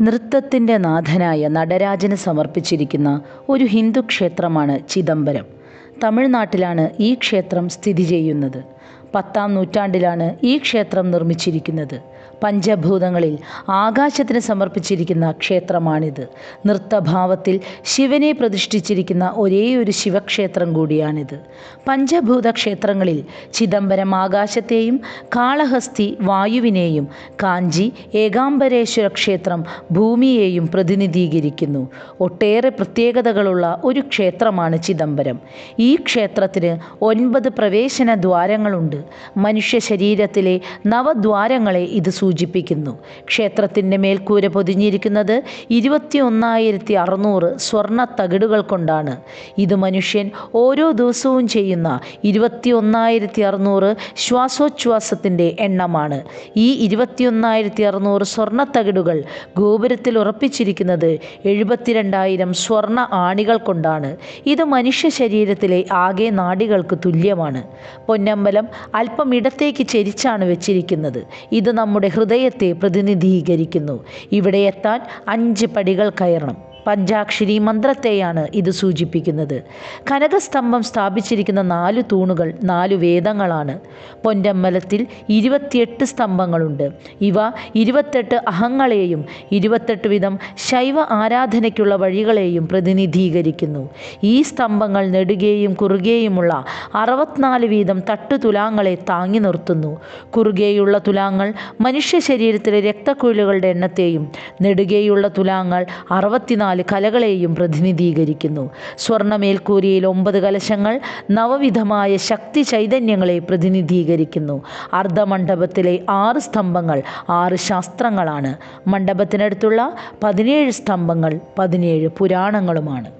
നൃത്തത്തിന്റെ നാഥനായ നടരാജന് സമർപ്പിച്ചിരിക്കുന്ന ഒരു ഹിന്ദു ക്ഷേത്രമാണ് ചിദംബരം. തമിഴ്നാട്ടിലാണ് ഈ ക്ഷേത്രം സ്ഥിതി ചെയ്യുന്നത്. പത്താം നൂറ്റാണ്ടിലാണ് ഈ ക്ഷേത്രം നിർമ്മിച്ചിരിക്കുന്നത്. പഞ്ചഭൂതങ്ങളിൽ ആകാശത്തിന് സമർപ്പിച്ചിരിക്കുന്ന ക്ഷേത്രമാണിത്. നൃത്തഭാവത്തിൽ ശിവനെ പ്രതിഷ്ഠിച്ചിരിക്കുന്ന ഒരേ ഒരു ശിവക്ഷേത്രം കൂടിയാണിത്. പഞ്ചഭൂത ക്ഷേത്രങ്ങളിൽ ചിദംബരം ആകാശത്തെയും കാളഹസ്തി വായുവിനെയും കാഞ്ചി ഏകാംബരേശ്വര ക്ഷേത്രം ഭൂമിയെയും പ്രതിനിധീകരിക്കുന്നു. ഒട്ടേറെ പ്രത്യേകതകളുള്ള ഒരു ക്ഷേത്രമാണ് ചിദംബരം. ഈ ക്ഷേത്രത്തിന് ഒൻപത് പ്രവേശന ദ്വാരങ്ങളുണ്ട്. മനുഷ്യ ശരീരത്തിലെ നവദ്വാരങ്ങളെ ഇത് സൂചിപ്പിക്കുന്നു. ക്ഷേത്രത്തിന്റെ മേൽക്കൂര പൊതിഞ്ഞിരിക്കുന്നത് ഇരുപത്തി ഒന്നായിരത്തി അറുന്നൂറ് സ്വർണ തകിടുകൾ കൊണ്ടാണ്. ഇത് മനുഷ്യൻ ഓരോ ദിവസവും ചെയ്യുന്ന ഇരുപത്തി ഒന്നായിരത്തി അറുന്നൂറ് ശ്വാസോച്ഛ്വാസത്തിന്റെ എണ്ണമാണ്. ഈ ഇരുപത്തി ഒന്നായിരത്തി അറുന്നൂറ് സ്വർണ തകിടുകൾ ഗോപുരത്തിൽ ഉറപ്പിച്ചിരിക്കുന്നത് എഴുപത്തിരണ്ടായിരം സ്വർണ ആണികൾ കൊണ്ടാണ്. ഇത് മനുഷ്യ ശരീരത്തിലെ ആകെ നാടികൾക്ക് തുല്യമാണ്. പൊന്നമ്പലം അല്പം ഇടത്തേക്ക് ചരിച്ചാണ് വെച്ചിരിക്കുന്നത്. ഇത് നമ്മുടെ ഹൃദയത്തെ പ്രതിനിധീകരിക്കുന്നു. ഇവിടെ എത്താൻ അഞ്ച് പടികൾ കയറണം. പഞ്ചാക്ഷരി മന്ത്രത്തെയാണ് ഇത് സൂചിപ്പിക്കുന്നത്. കനകസ്തംഭം സ്ഥാപിച്ചിരിക്കുന്ന നാല് തൂണുകൾ നാല് വേദങ്ങളാണ്. പൊന്നമ്പലത്തിൽ ഇരുപത്തിയെട്ട് സ്തംഭങ്ങളുണ്ട്. ഇവ ഇരുപത്തെട്ട് അഹങ്ങളെയും ഇരുപത്തെട്ട് വിധം ശൈവ ആരാധനയ്ക്കുള്ള വഴികളെയും പ്രതിനിധീകരിക്കുന്നു. ഈ സ്തംഭങ്ങൾ നെടുകയും കുറുകെയുമുള്ള അറുപത്തിനാല് വീതം തട്ടുതുലാങ്ങളെ താങ്ങി നിർത്തുന്നു. കുറുകെയുള്ള തുലാങ്ങൾ മനുഷ്യ ശരീരത്തിലെ രക്തക്കുഴലുകളുടെ എണ്ണത്തെയും നെടുകെയുള്ള തുലാങ്ങൾ അറുപത്തിനാല് കലകളെയും പ്രതിനിധീകരിക്കുന്നു. സ്വർണമേൽക്കൂരിയിൽ ഒമ്പത് കലശങ്ങൾ നവവിധമായ ശക്തി ചൈതന്യങ്ങളെ പ്രതിനിധീകരിക്കുന്നു. അർദ്ധമണ്ഡപത്തിലെ ആറ് സ്തംഭങ്ങൾ ആറ് ശാസ്ത്രങ്ങളാണ്. മണ്ഡപത്തിനടുത്തുള്ള പതിനേഴ് സ്തംഭങ്ങൾ പതിനേഴ് പുരാണങ്ങളുമാണ്.